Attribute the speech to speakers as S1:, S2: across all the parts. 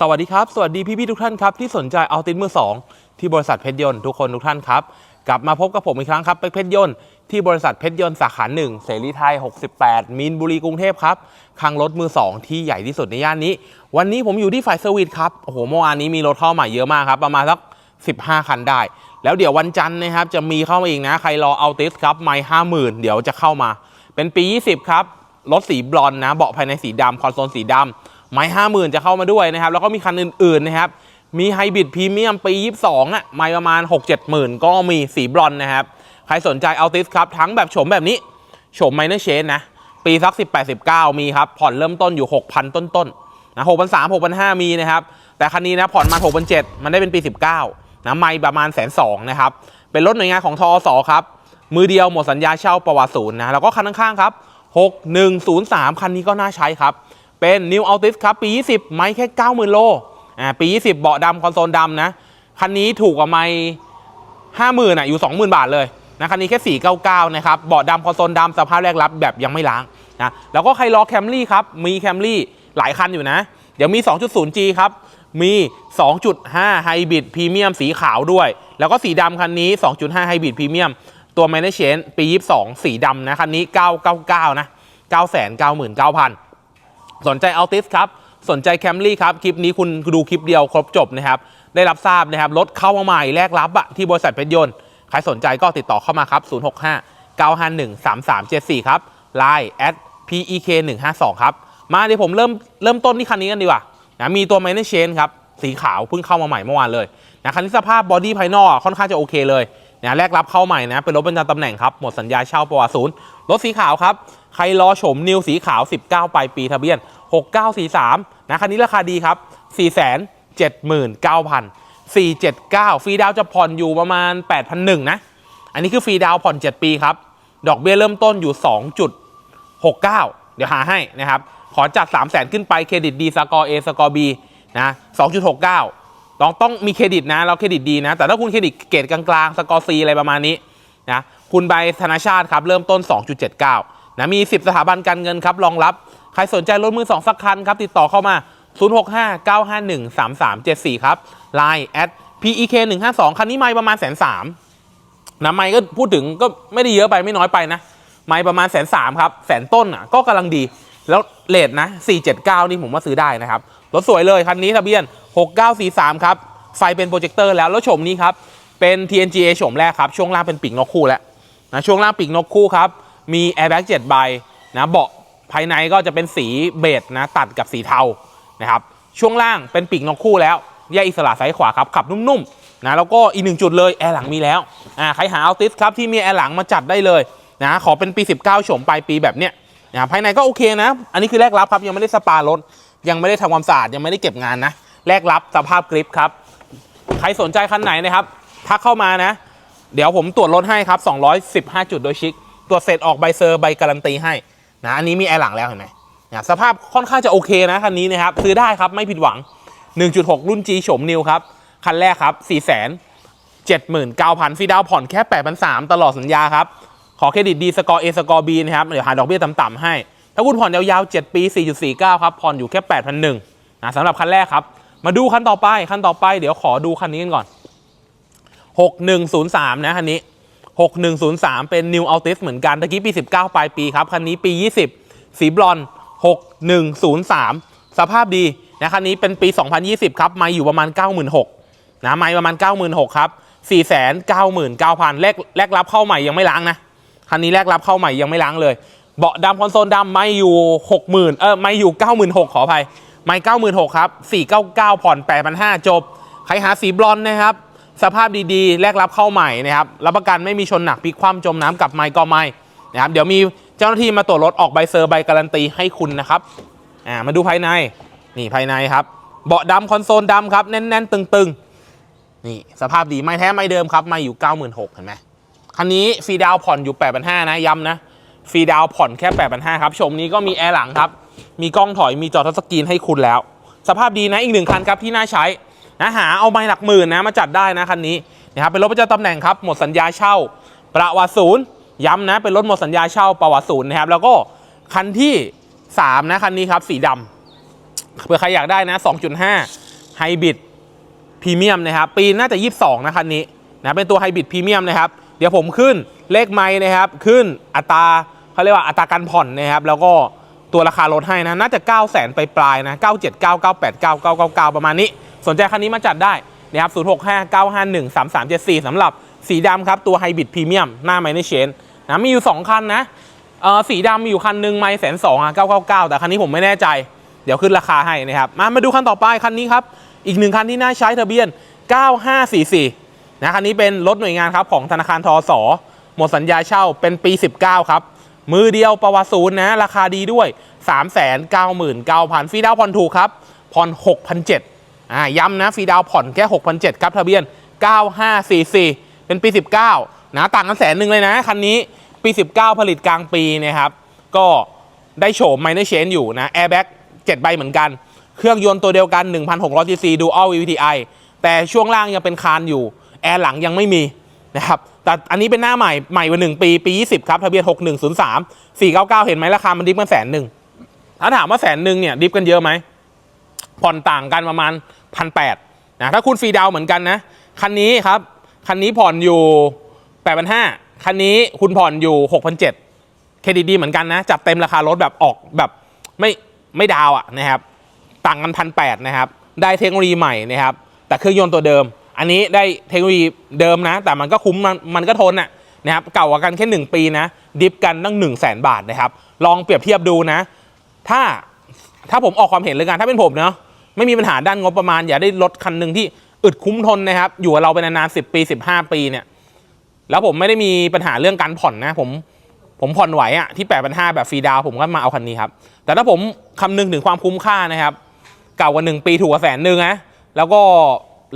S1: สวัสดีครับ สวัสดีพี่ๆทุกท่านครับที่สนใจเอาตินมือ 2 ที่บริษัทเพชรยนต์ทุกคนทุกท่านครับ กลับมาพบกับผมอีกครั้งครับเป็กเพชรยนต์ที่บริษัทเพชรยนต์สาขาหนึ่งเสรีไทย 68 มีนบุรีกรุงเทพครับคังรถมือ 2 ที่ใหญ่ที่สุดในย่านนี้ วันนี้ผมอยู่ที่ฝ่ายเซอร์วิสครับโอ้โหเมื่อวานนี้มีรถเข้าใหม่เยอะมากครับประมาณสัก15 คันได้ แล้วเดี๋ยววันจันทร์นะครับจะมีเข้ามาอีกนะ ใครรอเอาติสครับไม่ห้าหมื่นเดี๋ยวจะเข้ามา เป็นปี 20 ครับ รถสีบลอนนะ เบาะภายในสีดำคอนโซลสีดำไม่ห้าหมื่นจะเข้ามาด้วยนะครับ แล้วก็มีคันอื่นๆนะครับ มีไฮบริดพรีเมียมปี 22อะไม่ประมาณ 6 7หมื่นก็มีสีบลอนนะครับ ใครสนใจเอาติสครับทั้งแบบโฉมแบบนี้โฉมไมเนอร์เชนนะ ปีสัก 18 19 มีครับ ผ่อนเริ่มต้นอยู่ 6,000 ต้นๆนะ6,300 6,500 มีนะครับ แต่คันนี้นะผ่อนมา6,700มันได้เป็นปี 19 นะไม่ประมาณแสนสองนะครับ เป็นรถหน่วยงานของทอสครับ มือเดียวหมดสัญญาเช่าประวัติศูนย์นะ แล้วก็คันข้างๆครับ 6103 คันนี้ก็น่าใช้ครับ เป็น New Altis ครับ ปี 20 ไม่แค่ 90,000 โล อ่า ปี 20 เบาะดำคอนโซลดำนะ คันนี้ถูกกว่าไม่50,000อะอยู่ 20,000 บาทเลยนะคันนี้แค่ 499 นะครับ เบาะดำคอนโซลดำสภาพแรกรับแบบยังไม่ล้างนะ แล้วก็ใครรอแคมรี่ครับ มีแคมรี่หลายคันอยู่นะ เดี๋ยวมี 2.0G ครับ มี 2.5 ไฮบริดพรีเมียมสีขาวด้วย แล้วก็สีดำคันนี้ 2.5 ไฮบริดพรีเมียม ตัว m a n a g e ปี 22 สีดำนะ คันนี้ 999 นะ 999,000 สนใจ Altis ครับ สนใจ Camry ครับ คลิปนี้คุณดูคลิปเดียวครบจบนะครับ ได้รับทราบนะครับ รถเข้ามาใหม่แลกรับอะที่บริษัทเพชรยนต์ ใครสนใจก็ติดต่อเข้ามาครับ 065 951 3374 ครับ Line at pek 152ครับ มาเดี๋ยวผมเริ่มเริ่มต้นที่คันนี้กันดีกว่า นะมีตัว m a n a g e ครับสีขาวเพิ่งเข้ามาใหม่เมื่อวานเลยนะคันนี้สภาพบอดี้ภายนอกค่อนข้างจะโอเคเลยนะแรกรับเข้าใหม่นะเป็นรถประจำตำแหน่งครับหมดสัญญาเช่าประวัติศูนย์รถสีขาวครับใครรอชมนิวสีขาว 19 ปลายปีทะเบียน 6943นะคันนี้ราคาดีครับ 479,000 479 ฟรีดาวจะผ่อนอยู่ประมาณ8,100นะ อันนี้คือฟรีดาวผ่อน 7 ปีครับ ดอกเบี้ยเริ่มต้นอยู่ 2.69 เดี๋ยวหาให้นะครับ ขอจัด 3 0 0 0 0 0ขึ้นไปเครดิตดีสกอร์ A สกอร์ B นะ2.69 ต้องต้องมีเครดิตนะแล้วเครดิตดีนะ แต่ถ้าคุณเครดิตเกรดกลางๆ สกอร์ C อะไรประมาณนี้นะคุณใบธนาชาติครับ เริ่มต้น 2.79นะมี 10 สถาบันการเงินครับรองรับ ใครสนใจรถมือ 2 สักคันครับ ติดต่อเข้ามา 065-951-3374 ครับ Line at pek 152 คันนี้ไม่ประมาณแสนสามนะไม่ก็พูดถึงก็ไม่ได้เยอะไปไม่น้อยไปนะ ไม่ประมาณแสนสามครับแสนต้นอะก็กำลังดี แล้วเลทนะ 479 นี่ผมว่าซื้อได้นะครับ รถสวยเลยคันนี้ทะเบียน 6943 ครับ ไฟเป็นโปรเจคเตอร์แล้ว แล้วโฉมนี้ครับ เป็น TNGA โฉมแรกครับ ช่วงล่างเป็นปีกนกคู่แล้วนะช่วงล่างปีกนกคู่ครับ มี airbag 7ใบนะเบาะภายในก็จะเป็นสีเบจนะตัดกับสีเทานะครับช่วงล่างเป็นปีกนกคู่แล้วแยกอิสระซ้ายขวาครับขับนุ่มๆนะแล้วก็อีกหนึ่งจุดเลยแอร์หลังมีแล้วอ่าใครหาเอาติสครับที่มีแอร์หลังมาจัดได้เลยนะขอเป็นปี 19โฉมปลายปีแบบเนี้ย นะภายในก็โอเคนะ อันนี้คือแรกรับครับยังไม่ได้สปารถยังไม่ได้ทำความสะอาดยังไม่ได้เก็บงานนะแรกรับสภาพกริปครับใครสนใจคันไหนนะครับทักเข้ามานะ เดี๋ยวผมตรวจรถให้ครับ 215 จุดโดยชิคตรวจเสร็จออกใบเซอร์ใบการันตีให้นะอันนี้มีแอร์หลังแล้วเห็นไหมนะสภาพค่อนข้างจะโอเคนะคันนี้นะครับซื้อได้ครับไม่ผิดหวัง 1.6 รุ่น G โฉมนิวครับคันแรกครับ 4 7 9 0 0 0ฟรีดาวน์ผ่อนแค่ 8,300ตลอดสัญญาครับ ขอเครดิตดีสกอร์ A สกอร์ B นะครับ เดี๋ยวหาดอกเบี้ยต่ำๆให้ ถ้าคุณผ่อนยาวๆ 7 ปี 4.49 ครับ ผ่อนอยู่แค่8,100นะสำหรับคันแรกครับ มาดูคันต่อไป คันต่อไปเดี๋ยวขอดูคันนี้กันก่อน 6103 นะคันนี้ 6103 เป็น New Altis เหมือนกันตะกี้ปี 19 ปลายปีครับ คันนี้ปี 20 สีบลอนด์6103 สภาพดีนะคันนี้เป็นปี 2020 ครับไม่อยู่ประมาณ 96,000นะไม่ประมาณ 96,000 ครับ 499,000 แรกแรกรับเข้าใหม่ยังไม่ล้างนะ คันนี้แรกรับเข้าใหม่ยังไม่ล้างเลย เบาะดำคอนโซลดำไม่อยู่ 60,000 เออไม่อยู่ 96,000 ขออภัย ไม่ 96,000 ครับ 499 ผ่อน 8,500 จบ ใครหาสีบลอนนะครับ สภาพดีๆ แรกรับเข้าใหม่นะครับ รับประกันไม่มีชนหนักพลิกคว่ำจมน้ำกับไม้ก็ไม่นะครับ เดี๋ยวมีเจ้าหน้าที่มาตรวจรถออกใบเซอร์ใบการันตีให้คุณนะครับ อ่า มาดูภายใน นี่ภายในครับ เบาะดำคอนโซลดำครับ แน่นๆ ตึงๆ นี่สภาพดีไม่แท้ไม่เดิมครับ ไม่อยู่ 96,000 เห็นไหม คันนี้ฟรีดาวผ่อนอยู่ 8,500นะย้ำนะฟรีดาวผ่อนแค่ 8,500ครับชมนี้ก็มีแอร์หลังครับ มีกล้องถอยมีจอทัชสกรีนให้คุณแล้ว สภาพดีนะอีกหนึ่งคันครับที่น่าใช้นะหาเอาไม้หลักหมื่นนะมาจัดได้นะคันนี้นะครับเป็นรถประจำตำแหน่งครับหมดสัญญาเช่าประวัติศูนย์ย้ำนะเป็นรถหมดสัญญาเช่าประวัติศูนย์นะครับแล้วก็คันที่ 3 นะคันนี้ครับสีดำเผื่อใครอยากได้นะ 2.5ไฮบริดพรีเมียมนะครับปีน่าจะ 22 นะคันนี้นะเป็นตัวไฮบริดพรีเมียมนะครับ เดี๋ยวผมขึ้นเลขไม้นะครับ ขึ้นอัตราเขาเรียกว่าอัตราการผ่อนนะครับ แล้วก็ตัวราคารถให้นะ น่าจะ 9 0 0 0 0ไปปลายนะ 979 989 999 ประมาณนี้ สนใจคันนี้มาจัดได้นะครับ065 951 3374สำหรับสีดำครับ ตัวไฮบริดพรีเมียมหน้าไมเนเชนนะมีอยู่ 2 คันนะเออสีดำมีอยู่คันหนึ่งไม่แสนสองอะ999แต่คันนี้ผมไม่แน่ใจ เดี๋ยวขึ้นราคาให้นะครับ มามาดูคันต่อไปคันนี้ครับ อีกหนึ่งคันที่น่าใช้ทะเบียน 9544 นะคันนี้เป็นรถหน่วยงานครับของธนาคารทอสอหมดสัญญาเช่าเป็นปี 19 ครับมือเดียวประวัติศูนย์นะราคาดีด้วย 399,000ฟรีดาวน์ผ่อนถูกครับผ่อน6,700อ่าย้ำนะฟรีดาวผ่อนแค่6,700ครับทะเบียน 9544 เป็นปี 19 นะต่างกันแสนหนึ่งเลยนะคันนี้ปี 19 ผลิตกลางปีนะครับก็ได้โฉมไมเนอร์เชนอยู่นะแอร์แบ็ก7ใบเหมือนกัน เครื่องยนต์ตัวเดียวกัน 1,600 cc Dual VVTi แต่ช่วงล่างยังเป็นคานอยู่ แอร์หลังยังไม่มีนะครับแต่อันนี้เป็นหน้าใหม่ใหม่กว่า1ปีปี 20 ครับ ทะเบียน 6103 499 เห็นไหมราคามันดิฟกันแสนหนึ่งถ้าถามว่าแสนหนึ่งเนี่ยดิฟกันเยอะไหมผ่อนต่างกันประมาณพันแปดนะถ้าคุณฟรีดาวเหมือนกันนะ คันนี้ครับ คันนี้ผ่อนอยู่แปดพันห้าคันนี้คุณผ่อนอยู่หกพันเจ็ดเครดิตดีเหมือนกันนะ จัดเต็มราคารถแบบออกแบบไม่ไม่ดาวอะนะครับ ต่างกันพันแปดนะครับ ได้เทคโนโลยีใหม่นะครับ แต่เครื่องยนต์ตัวเดิม อันนี้ได้เทคโนโลยีเดิมนะ แต่มันก็คุ้มมันมันก็ทนอะนะครับเก่ากว่ากันแค่ 1 ปีนะ ดิฟกันตั้ง 1 0 0 0 0แสนบาทนะครับ ลองเปรียบเทียบดูนะ ถ้าถ้าผมออกความเห็นเลยกันถ้าเป็นผมเนาะไม่มีปัญหาด้านงบประมาณ อย่าได้รถคันหนึ่งที่อึดคุ้มทนนะครับ อยู่กับเราไปนานๆ10ปี 15 ปีเนี่ย แล้วผมไม่ได้มีปัญหาเรื่องการผ่อนนะ ผมผมผ่อนไหวอะที่8 5 0 0แบบฟรีดาวผมก็มาเอาคันนี้ครับ แต่ถ้าผมคำนึงถึงความคุ้มค่านะครับ เก่ากว่า 1 ปีถูกกว่าแสนหนึ่งนะแล้วก็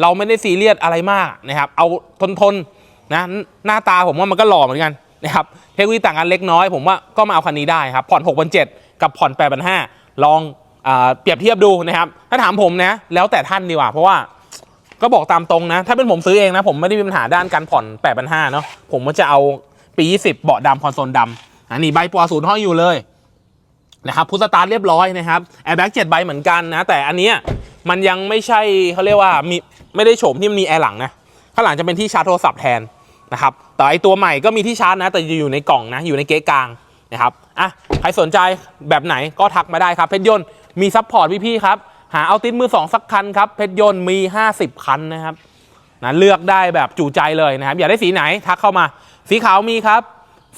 S1: เราไม่ได้ซีเรียสอะไรมากนะครับ เอาทนทนๆนะหน้าตาผมว่ามันก็หล่อเหมือนกันนะครับเทคโนโลยีต่างกันเล็กน้อยผมว่าก็มาเอาคันนี้ได้ครับผ่อน6 7 0 0กับผ่อน8 5 0 0ลองอเปรียบเทียบดูนะครับ ถ้าถามผมนะแล้วแต่ท่านดีกว่า เพราะว่าก็บอกตามตรงนะ ถ้าเป็นผมซื้อเองนะ ผมไม่ได้มีปัญหาด้านการผ่อน8 5 0 0เนาะผมก็จะเอาปี20เบาะดำคอนโซลดำอันนี้ใบปอศูนย์ห้อยอยู่เลยนะครับพุทสตาร์ทเรียบร้อยนะครับแอร์แบ็กเจ็ดใบเหมือนกันนะแต่อันเนี้ยมันยังไม่ใช่เขาเรียกว่ามี ไม่ได้โฉมที่มันมีแอร์หลังนะข้างหลังจะเป็นที่ชาร์จโทรศัพท์แทนนะครับแต่ไอตัวใหม่ก็มีที่ชาร์จนะ แต่จะอยู่ในกล่องนะ อยู่ในเก๊กลางนะครับอะใครสนใจแบบไหนก็ทักมาได้ครับ เพชรยนต์มีซัพพอร์ตพี่ๆครับ หาเอาติดมือสองสักคันครับ เพชรยนต์มี 50 คันนะครับนะเลือกได้แบบจุใจเลยนะครับ อยากได้สีไหนทักเข้ามา สีขาวมีครับ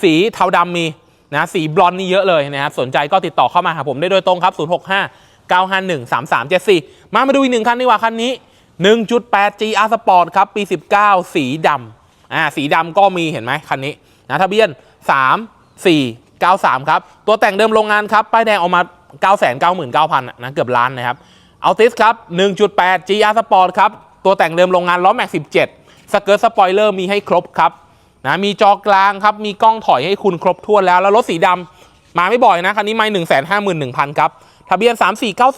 S1: สีเทาดำมีนะสีบลอนด์นี่เยอะเลยนะครับ สนใจก็ติดต่อเข้ามาหาผมได้โดยตรงครับ 065 951 3374 มามาดูอีกหนึ่งคันดีกว่าคันนี้ 1.8 GR Sport ครับ ปี 19 สีดำอ่าสีดำก็มีเห็นไหมคันนี้นะทะเบียน 3 4 93 ครับ ตัวแต่งเดิมโรงงานครับ ป้ายแดงออกมา 999,000นะเกือบล้านนะครับเอาติสครับ 1.8 GR Sport ครับ ตัวแต่งเดิมโรงงานล้อแม็ก 17 สเกิร์ตสปอยเลอร์มีให้ครบครับนะมีจอกลางครับ มีกล้องถอยให้คุณครบถ้วนแล้ว แล้วรถสีดำมาไม่บ่อยนะ คันนี้ไม่หนึ่งแสนห้าหมื่นหนึ่งพันครับ ทะเบียน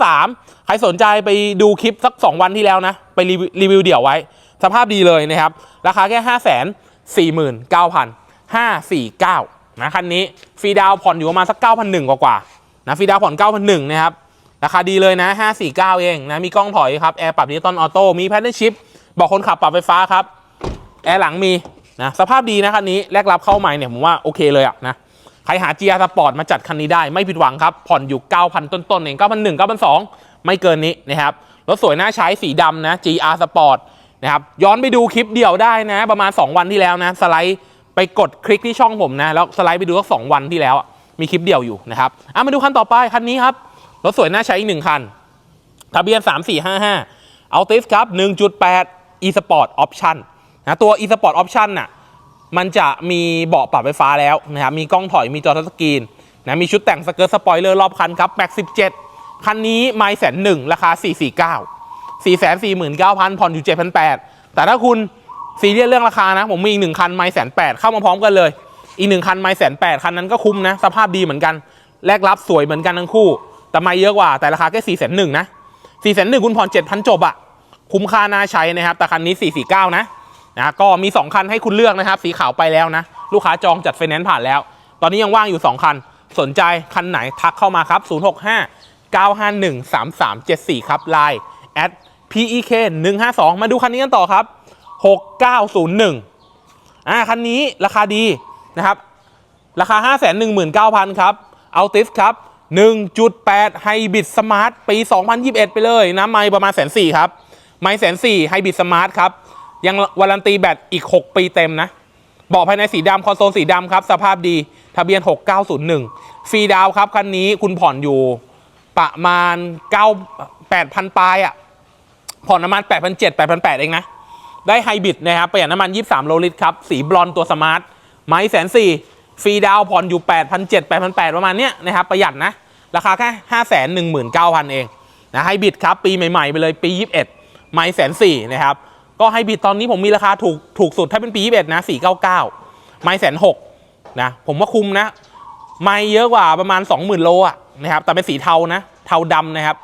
S1: 3493 ใครสนใจไปดูคลิปสัก 2 วันที่แล้วนะ ไปรีวิวรีวิวเดี่ยวไว้ สภาพดีเลยนะครับ ราคาแค่ 5 4 9 549นะคันนี้ฟรีดาวผ่อนอยู่ประมาณสัก9,100กว่าๆนะฟรีดาวน์ผ่อน9,100นะครับ ราคาดีเลยนะ 549 เองนะ มีกล้องถอยครับ แอร์ปรับดิจิตอลออโต้ มีแพดเดิลชิพบอกคนขับปรับไฟฟ้าครับ แอร์หลังมีนะ สภาพดีนะคันนี้แรกรับเข้าใหม่เนี่ยผมว่าโอเคเลยอะนะ ครหา GR Sport มาจัดคันนี้ได้ไม่ผิดหวังครับ ผ่อนอยู่ 9,000 ต้นๆเอง9,100 9,200ไม่เกินนี้นะครับ รถสวยน่าใช้สีดำนะ GR Sport นะครับ ย้อนไปดูคลิปเดี่ยวได้นะ ประมาณ 2 วันที่แล้วนะ สไลด์ไปกดคลิกที่ช่องผมนะ แล้วสไลด์ไปดูสักสองวันที่แล้ว มีคลิปเดี่ยวอยู่นะครับอะมาดูคันต่อไปคันนี้ครับ รถสวยน่าใช้อีกหนึ่งคัน ทะเบียน 3455 Altis ครับ 1.8 e-sport option นะตัว e-sport option น่ะ มันจะมีเบาะปรับไฟฟ้าแล้วนะครับ มีกล้องถอย มีจอทัชสกรีนนะ มีชุดแต่งสเกิร์ตสปอยเลอร์รอบคันครับแม็ก17คันนี้ไม่แสนหนึ่งราคา 449 4 4 9 0 0 0ผ่อนอยู่ 7,800 แต่ถ้าคุณซีเรียสเรื่องราคานะ ผมมีอีกหนึ่งคันไม่แสนแปดเข้ามาพร้อมกันเลย อีกหนึ่งคันไม่แสนแปดคันนั้นก็คุ้มนะ สภาพดีเหมือนกัน แลกรับสวยเหมือนกันทั้งคู่ แต่ไม่เยอะกว่า แต่ราคาแค่4 1 0 0 0นหนึ่งนะ4 1 0 0 0คุณผ่อน7,000จบอะคุ้มค่าน่าใช้นะครับ แต่คันนี้ 449 นะ นะก็มี 2 คันให้คุณเลือกนะครับ สีขาวไปแล้วนะ ลูกค้าจองจัดไฟแนนซ์ผ่านแล้ว ตอนนี้ยังว่างอยู่ 2 คัน สนใจคันไหนทักเข้ามาครับ 065 951 3374 ครับไลน์ at pek 152มาดูคันนี้กันต่อครับ 6901อ่าคันนี้ราคาดีนะครับ ราคา 519,000 ครับเอาติสครับ 1.8 ไฮบริดสมาร์ทปี 2021 ไปเลยนะ ไม่ประมาณแสนสี่ครับ ไม่แสนสี่ไฮบริดสมาร์ทครับ ยังวารันตีแบตอีก 6 ปีเต็มนะเบอกภายในสีดำคอนโซลสีดำครับ สภาพดีทะเบียน 6901 ฟรีดาวครับ คันนี้คุณผ่อนอยู่ประมาณ 9 8,000 ปลายอะ่ะ ผ่อนประมาณ8,700 8,800 เองนะ ได้ไฮบริดนะครับประหยัดน้ำมัน 23 โลลิตรครับ สีบลอนตัวสมาร์ทไม้แสนสี่ฟรีดาวผ่อนอยู่ 8,700 8,800 ประมาณเนี้ยนะครับ ประหยัดนะ ราคาแค่ 519,000 เองนะไฮบริดครับ ปีใหม่ ๆ ไปเลยปี 21 ไม้แสนสี่นะครับ ก็ไฮบริดตอนนี้ผมมีราคาถูกถูกสุดถ้าเป็นปี21นะ499 ไม้แสนหกนะผมว่าคุ้มนะ ไม่เยอะกว่าประมาณ 20,000 โลอะนะครับแต่เป็นสีเทานะ เทาดำนะครับ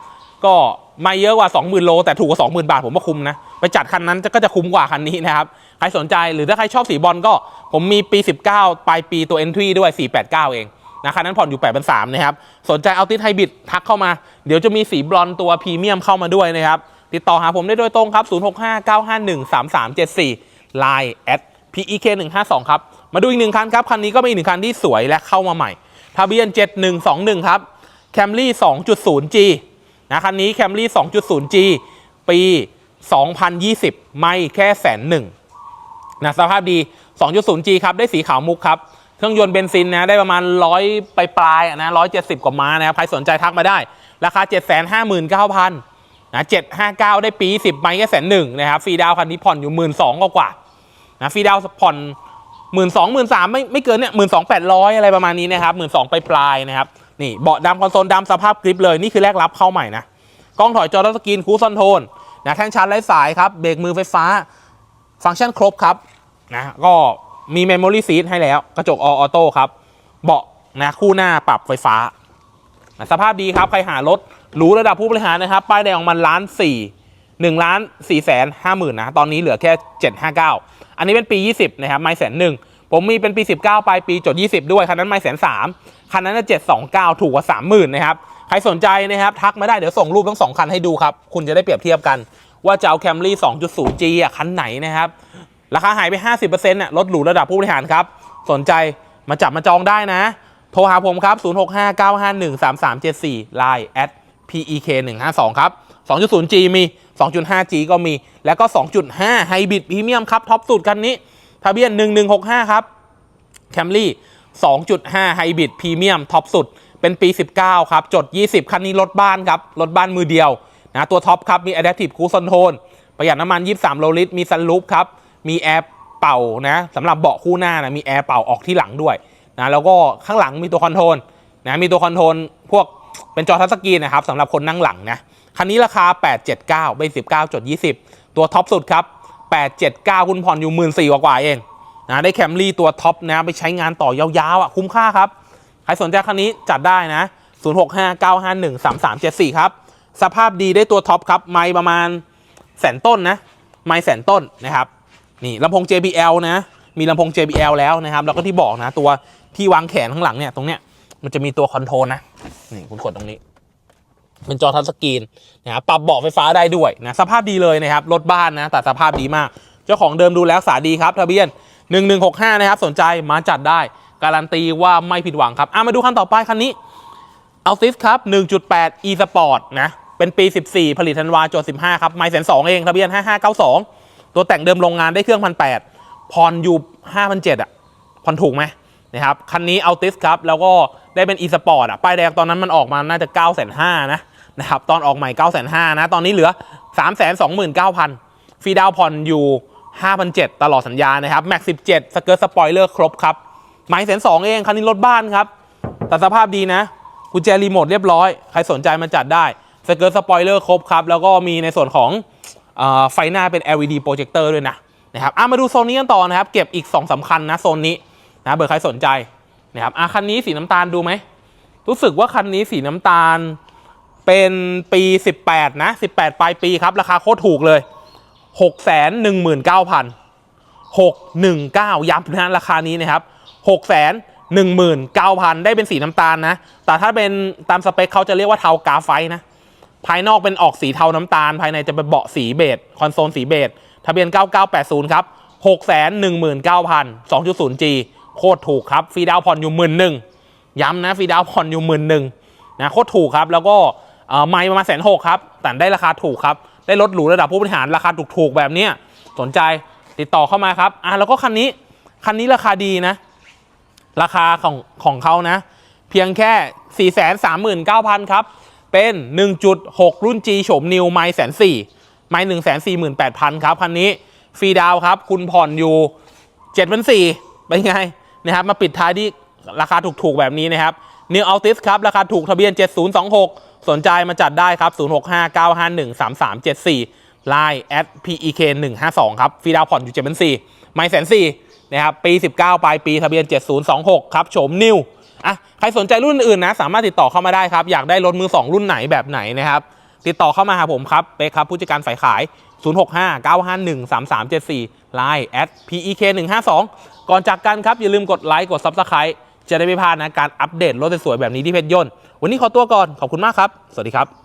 S1: ก็ไม่เยอะกว่า 20,000 โล แต่ถูกกว่า 20,000 บาท ผมว่าคุ้มนะ ไปจัดคันนั้นก็จะคุ้มกว่าคันนี้นะครับ ใครสนใจหรือถ้าใครชอบสีบอลก็ผมมีปี 19 ปลายปีตัว entry ด้วย 489 เองนะคันนั้นผ่อนอยู่8 3 0 0นะครับ สนใจเอาติดไฮบริดทักเข้ามา เดี๋ยวจะมีสีบอนด์ตัวพรีเมียมเข้ามาด้วยนะครับ ติดต่อหาผมได้โดยตรงครับ 0659513374 Line at pek 152 ครับ มาดูอีกหนึ่งคันครับ คันนี้ก็เป็นอีกหนึ่งคันที่สวยและเข้ามาใหม่ ทะเบียน 7121 ครับ Camry 2.0G นะคันนี้ Camry 2.0G ปี 2020 ไม่แค่แสนหนึ่งนะสภาพดี 2.0G ครับได้สีขาวมุกครับเครื่องยนต์เบนซินนะได้ประมาณ100ปลายๆอะนะ170กว่าม้านะครับใครสนใจทักมาได้ ราคา 759,000 นะ759ได้ปี10ไม่แค่แสนหนึ่งนะครับฟรีดาวคันนี้ผ่อนอยู่12,000กว่ากว่านะฟรีดาวผ่อนหมื่นสองหมื่นสามไม่ไม่เกินเนี่ยหมื่นสองแปดร้อยอะไรประมาณนี้นะครับหมื่นสองปลายๆนะครับนี่เบาะดำคอนโซลดำสภาพกริปเลยนี่คือแรกรับเข้าใหม่นะกล้องถอยจอทัชสกรีนคูซอนโทนนะแท่นชาร์จไร้สายครับเบรกมือไฟฟ้า ฟังก์ชันครบครับนะก็มีเมมโมรี่ซีทให้แล้ว กระจกออโต้ครับ เบาะนะคู่หน้าปรับไฟฟ้านะสภาพดีครับ ใครหารถ หรูระดับผู้บริหารนะครับ ป้ายแดงของมันล้านสี่หนึ่งล้านสี่แสนห้าหมื่นนะ ตอนนี้เหลือแค่เจ็ดห้าเก้าอันนี้เป็นปี20นะครับ ไม่แสนหนึ่ง ผมมีเป็นปี19ปลายปีจด20ด้วย คันนั้นไม่แสนสามคันนั้นเจ็ดสองเก้าถูกกว่า30,000นนะครับ ใครสนใจนะครับ ทักมาได้เดี๋ยวส่งรูปทั้งสองคันให้ดูครับ คุณจะได้เปรียบเทียบกัน ว่าจะเอา Camry 2.0G อะคันไหนนะครับ ราคาหายไป50%น่ะ รถหรูระดับผู้บริหารครับ สนใจมาจับมาจองได้นะ โทรหาผมครับ 0659513374 Line at pek 152 ครับ 2.0G มี 2.5G ก็มี แล้วก็ 2.5 Hybrid Premium ครับ ท็อปสุดคันนี้ ทะเบียน 1165 ครับ Camry 2.5 Hybrid Premium ท็อปสุด เป็นปี 19 ครับ จด 20 คันนี้รถบ้านครับ รถบ้านมือเดียวนะตัวท็อปครับ มี Adaptive Cruise Control ประหยัดน้ำมัน 23 โลลิตร มีซันรูฟครับ มีแอร์เป่านะสำหรับเบาะคู่หน้านะ มีแอร์เป่าออกที่หลังด้วยนะ แล้วก็ข้างหลังมีตัวคอนโทรลนะ มีตัวคอนโทรลพวก เป็นจอทัชสกรีนนะครับสำหรับคนนั่งหลังนะคันนี้ราคา 879เบสิบ9จด20 ตัวท็อปสุดครับ 879 คุณผ่อนอยู่ 1 4ื่นกว่าเองนะได้แคมรี่ตัวท็อปนะไปใช้งานต่อยาวๆอะคุ้มค่าครับ ใครสนใจคันนี้จัดได้นะ 0659513374 ครับ สภาพดีได้ตัวท็อปครับ ไมค์ประมาณแสนต้นนะ ไมค์แสนต้นนะครับ นี่ลำโพง JBL นะ มีลำโพง JBL แล้วนะครับ แล้วก็ที่บอกนะ ตัวที่วางแขนข้างหลังเนี่ยตรงเนี้ยมันจะมีตัวคอนโทรลนะ นี่คุณกดตรงนี้ เป็นจอทัชสกรีนนะครับปรับเบาะไฟฟ้าได้ด้วยนะสภาพดีเลยนะครับรถบ้านนะแต่สภาพดีมาก เจ้าของเดิมดูแล้วสาดีครับ ทะเบียน 1165 นะครับ สนใจมาจัดได้ การันตีว่าไม่ผิดหวังครับอะมาดูคันต่อไปคันนี้เอาซิสครับ 1.8 e sport นะเป็นปี 14 ผลิตธันวาจด15 ครับ ไม่แสนสองเอง ทะเบียน 5592 ตัวแต่งเดิมโรงงานได้เครื่องพันแปดผ่อนอยู่5,700อะผ่อนถูกไหม นะครับคันนี้เอาติสครับ แล้วก็ได้เป็น e sport อะป้ายแดงตอนนั้นมันออกมาน่าจะ 9,500นะนะครับตอนออกใหม่ 9,500นะตอนนี้เหลือ 329,000ฟรีดาวน์ผ่อนอยู่5,700ตลอดสัญญานะครับแม็ก17 สเกิร์ตสปอยเลอร์ครบครับไม้แสนสองเองคันนี้รถบ้านครับแต่สภาพดีนะกุญแจรีโมทเรียบร้อยใครสนใจมาจัดได้สเกิร์ตสปอยเลอร์ครบครับแล้วก็มีในส่วนของไฟหน้าเป็น LED โปรเจคเตอร์ด้วยนะนะครับอะมาดูโซนนี้กันต่อนะครับ เก็บอีก 2สำคัญนะโซนนี้ นะเบอร์ใครสนใจนะครับอะคันนี้สีน้ำตาลดูไหมรู้สึกว่าคันนี้สีน้ำตาลเป็นปี 18 นะ 18 ปลายปีครับ ราคาโคตรถูกเลย 6 1 9 0 0 619 ย้ำนะราคานี้นะครับ 6 1 9 0 0 0 ได้เป็นสีน้ำตาลนะ แต่ถ้าเป็นตามสเปคเขาจะเรียกว่าเทากาไฟนะ ภายนอกเป็นออกสีเทาน้ำตาล ภายในจะเป็นเบาะสีเบจคอนโซลสีเบจทะเบียน 9980 ครับ 6 1 9 0 0 0 2.0G โคตรถูกครับฟรีดาวผ่อนอยู่หมื่นหนึ่งย้ำนะฟรีดาวผ่อนอยู่หมื่นหนึ่งนะโคตรถูกครับ แล้วก็ไม่ประมาณแสนหกครับแต่ได้ราคาถูกครับได้รถหรูระดับผู้บริหารราคาถูกๆแบบเนี้ยสนใจติดต่อเข้ามาครับอะแล้วก็คันนี้คันนี้ราคาดีนะ ราคาของของเขานะ เพียงแค่ 4 3 9 0 0 0 ครับ เป็น 1.6 รุ่น G โฉมนิวไม่แสนสี่ไม่หนึ่งแสนสี่หมื่นแปดพันครับ คันนี้ ฟรีดาวครับ คุณผ่อนอยู่7จ็ดพันสี่เป็นไง นะครับมาปิดท้ายที่ราคาถูกๆแบบนี้นะครับ New Altis ครับ ราคาถูกทะเบียน 7026 สนใจมาจัดได้ครับ 0659513374 Line at PEK 152ครับฟรีดาวผ่อนอยู่7จ็ดพันสี่ไม่แสนสี่นะครับปี 19 ปลายปีทะเบียน 7026 ครับโฉมนิวอะใครสนใจรุ่นอื่นนะ สามารถติดต่อเข้ามาได้ครับ อยากได้รถมือ 2 รุ่นไหนแบบไหนนะครับ ติดต่อเข้ามาหาผมครับเป๊กครับผู้จัดการฝ่ายขาย 065 951 3374 Line at PEK 152ก่อนจากกันครับอย่าลืมกดไลค์กด Subscribe จะได้ไม่พลาดนะการอัปเดตรถสวยๆแบบนี้ที่เพชรยนต์ วันนี้ขอตัวก่อน ขอบคุณมากครับ สวัสดีครับ